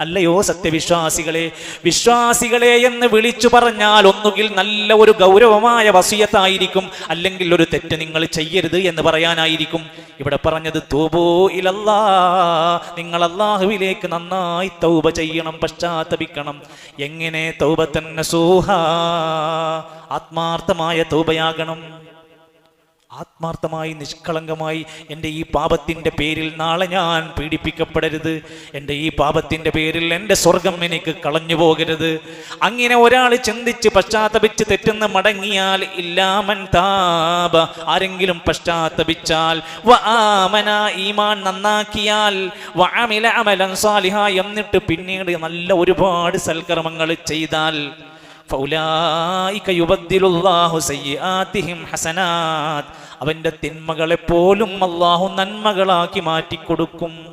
അല്ലയോ സത്യവിശ്വാസികളെ വിശ്വാസികളെ എന്ന് വിളിച്ചു പറഞ്ഞാൽ ഒന്നുകിൽ നല്ല ഒരു ഗൗരവമായ വസിയത്തായിരിക്കും അല്ലെങ്കിൽ ഒരു തെറ്റ് നിങ്ങൾ ചെയ്യരുത് എന്ന് പറയാനായിരിക്കും. ഇവിടെ പറഞ്ഞത് തോബോ ഇലല്ലാ നിങ്ങൾ അള്ളാഹുവിലേക്ക് നന്നായി തൗബ ചെയ്യണം പശ്ചാത്തപിക്കണം. എങ്ങനെ തൗബ തന്നെ സൂഹ ആത്മാർത്ഥമായ തൗബയാകണം. ആത്മാർത്ഥമായി നിഷ്കളങ്കമായി എന്റെ ഈ പാപത്തിന്റെ പേരിൽ നാളെ ഞാൻ പീഡിപ്പിക്കപ്പെടരുത്. എന്റെ ഈ പാപത്തിന്റെ പേരിൽ എന്റെ സ്വർഗം എനിക്ക് കളഞ്ഞു പോകരുത്. അങ്ങനെ ഒരാൾ ചിന്തിച്ച് പശ്ചാത്തപിച്ച് തെറ്റുന്ന മടങ്ങിയാൽ ഇല്ലാമൻ താപ. ആരെങ്കിലും പശ്ചാത്തപിച്ചാൽ ആമന ഈമാൻ നന്നാക്കിയാൽ എന്നിട്ട് പിന്നീട് നല്ല ഒരുപാട് സൽക്കർമ്മങ്ങൾ ചെയ്താൽ അവന്റെ തിന്മകളെ പോലും അള്ളാഹു നന്മകളാക്കി മാറ്റിക്കൊടുക്കും.